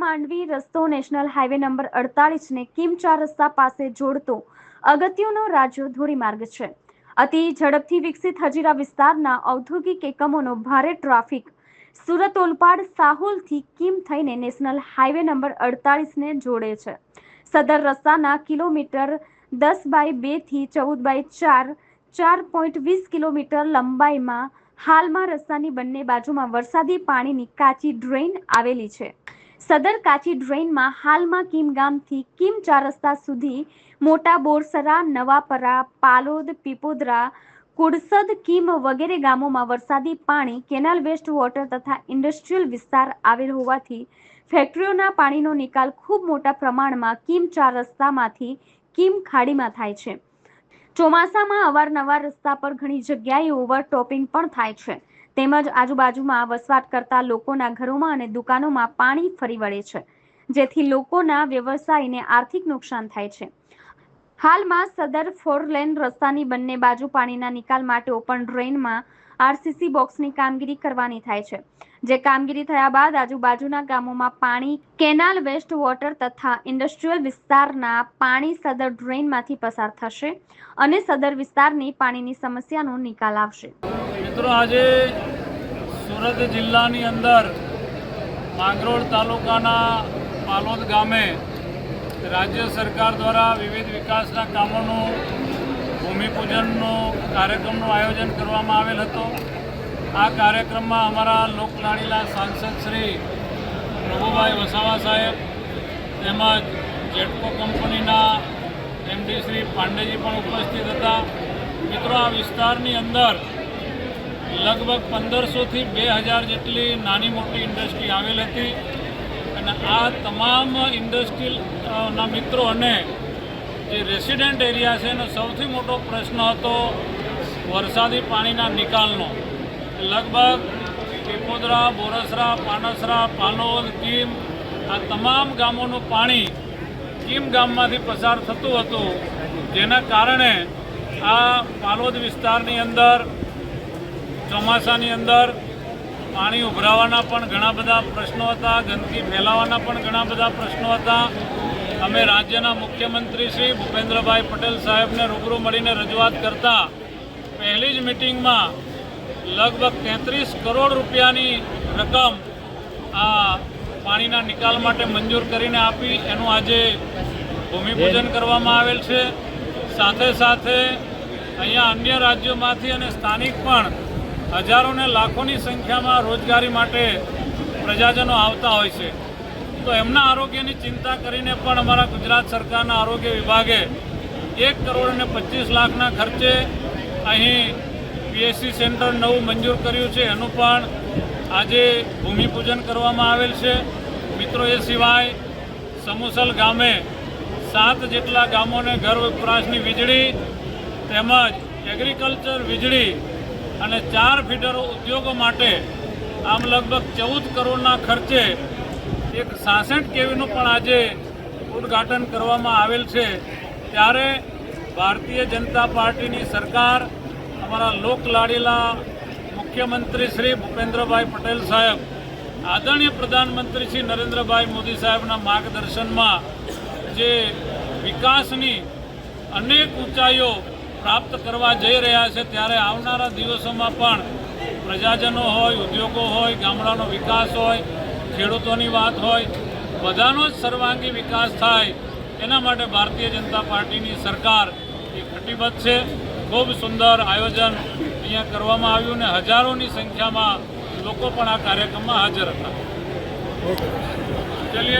માંડવી રસ્તો national highway number અડતાલીસને કીમ ચાર રસ્તા પાસે જોડતો અગત્યનો રાજ્ય ધોરીમાર્ગ છે. અતિ ઝડપથી વિકસિત હજીરા વિસ્તારના ઔદ્યોગિક એકમોનો ભારે ટ્રાફિક. સુરત ઓલપાડ સાહોલથી કિમ થઈને નેશનલ હાઈવે નંબર અડતાલીસને જોડે છે. સદર રસ્તાના કિલોમીટર દસ બાય બેથી ચૌદ બાય ચાર ચાર પોઈન્ટ વીસ કિલોમીટર લંબાઈમાં હાલમાં રસ્તાની બંને બાજુમાં વરસાદી પાણીની કાચી ડ્રેઇન આવેલી છે. સદર કાચી ડ્રેઇનમાં હાલમાં કિમ ગામથી કિમ ચાર રસ્તા સુધી મોટા બોરસરા નવાપરા પાલોદ, પીપોદરા, કુડસદ, કિમ વગેરે ગામોમાં વરસાદી પાણી, કેનાલ વેસ્ટ વોટર તથા ઇન્ડસ્ટ્રીયલ વિસ્તાર આવેલ હોવાથી ફેક્ટરીઓના પાણીનો નિકાલ ખૂબ મોટા પ્રમાણમાં કિમ ચાર રસ્તામાંથી કિમ ખાડીમાં થાય છે. ચોમાસામાં અવારનવાર રસ્તા પર ઘણી જગ્યાએ ઓવરટોપિંગ પણ થાય છે. તેમજ આજુબાજુમાં વસવાટ કરતા લોકોના ઘરોમાં અને દુકાનોમાં પાણી ફરી વળે છે, જેથી લોકોના વ્યવસાયને આર્થિક નુકસાન થાય છે. હાલમાં સદર ફોર લેન રસ્તાની બંને બાજુ પાણીના નિકાલ માટે ઓપન ડ્રેનમાં આરસીસી બોક્સની કામગીરી કરવાની થાય છે, જે કામગીરી થયા બાદ આજુબાજુના ગામોમાં પાણી, કેનાલ વેસ્ટ વોટર તથા ઇન્ડસ્ટ્રીયલ વિસ્તારના પાણી સદર ડ્રેનમાંથી પસાર થશે અને સદર વિસ્તારની પાણીની સમસ્યાનો નિકાલ આવશે. મિત્રો, આજે સુરત જિલ્લાની અંદર માંગરોળ તાલુકાના પાલોદ ગામે રાજ્ય સરકાર દ્વારા વિવિધ વિકાસના કામોનું ભૂમિપૂજનનો કાર્યક્રમનું આયોજન કરવામાં આવેલ હતો. આ કાર્યક્રમમાં અમારા લોકલાડીલા સાંસદ શ્રી પ્રભુભાઈ વસાવા સાહેબ તેમજ જેટકો કંપનીના એમડી શ્રી પાંડેજી પણ ઉપસ્થિત હતા. મિત્રો, આ વિસ્તારની અંદર લગભગ પંદરસોથી બે હજાર જેટલી નાની મોટી ઇન્ડસ્ટ્રી આવેલ હતી. અને આ તમામ ઇન્ડસ્ટ્રીના મિત્રો અને જે રેસિડેન્ટ એરિયા છે એનો સૌથી મોટો પ્રશ્ન હતો વરસાદી પાણીના નિકાલનો. લગભગ પીપોદરા બોરસરા, પાનસરા પાલોલ કીમ, આ તમામ ગામોનું પાણી કીમ ગામમાંથી પસાર થતું હતું. જેના કારણે આ પાલોદ વિસ્તારની અંદર ચોમાસાની અંદર પાણી ઉભરાવાના પણ ઘણા બધા પ્રશ્નો હતા, ગંદકી ફેલાવાના પણ ઘણા બધા પ્રશ્નો હતા. અમે રાજ્યના મુખ્યમંત્રી શ્રી ભૂપેન્દ્રભાઈ પટેલ સાહેબને રૂબરૂ મળીને રજૂઆત કરતા પહેલી જ મિટિંગમાં લગભગ તેત્રીસ કરોડ રૂપિયાની રકમ આ પાણીના નિકાલ માટે મંજૂર કરીને આપી. એનું આજે ભૂમિપૂજન કરવામાં આવેલ છે. સાથે સાથે અહીંયા અન્ય રાજ્યોમાંથી અને સ્થાનિક પણ હજારો ને લાખોની સંખ્યામાં રોજગારી માટે પ્રજાજનો આવતા હોય છે. તો એમના આરોગ્યની ચિંતા કરીને પણ અમારા ગુજરાત સરકારના આરોગ્ય વિભાગે એક કરોડ અને પચીસ લાખના ખર્ચે અહીં પીએસસી સેન્ટર નવું મંજૂર કર્યું છે. એનું પણ આજે ભૂમિપૂજન કરવામાં આવેલ છે. મિત્રો, એ સિવાય સમુસલ ગામે સાત જેટલા ગામોને ઘર વપરાશની વીજળી તેમજ એગ્રીકલ્ચર વીજળી અને ચાર ફીડરો ઉદ્યોગો માટે આમ લગભગ ચૌદ કરોડના ખર્ચે એક સાસઠ કેવીનું પણ આજે ઉદ્ઘાટન કરવામાં આવેલ છે. ત્યારે ભારતીય જનતા પાર્ટીની સરકાર, અમારા લોકલાડીલા મુખ્યમંત્રી શ્રી ભૂપેન્દ્રભાઈ પટેલ સાહેબ, આદરણીય પ્રધાનમંત્રી શ્રી નરેન્દ્રભાઈ મોદી સાહેબના માર્ગદર્શનમાં જે વિકાસની અનેક ઊંચાઈઓ પ્રાપ્ત કરવા જઈ રહ્યા છે ત્યારે આવનારા દિવસોમાં પણ પ્રજાજનો હોય ઉદ્યોગો હોય ગામડાનો વિકાસ હોય ખેડૂતોની વાત હોય બધાનો જ સર્વાંગી વિકાસ થાય. એના માટે ભારતીય જનતા પાર્ટીની સરકાર એ કટિબદ્ધ છે. ખૂબ સુંદર આયોજન અહીંયા કરવામાં આવ્યું ને હજારોની સંખ્યામાં લોકો પણ આ કાર્યક્રમમાં હાજર હતા. ચલિએ.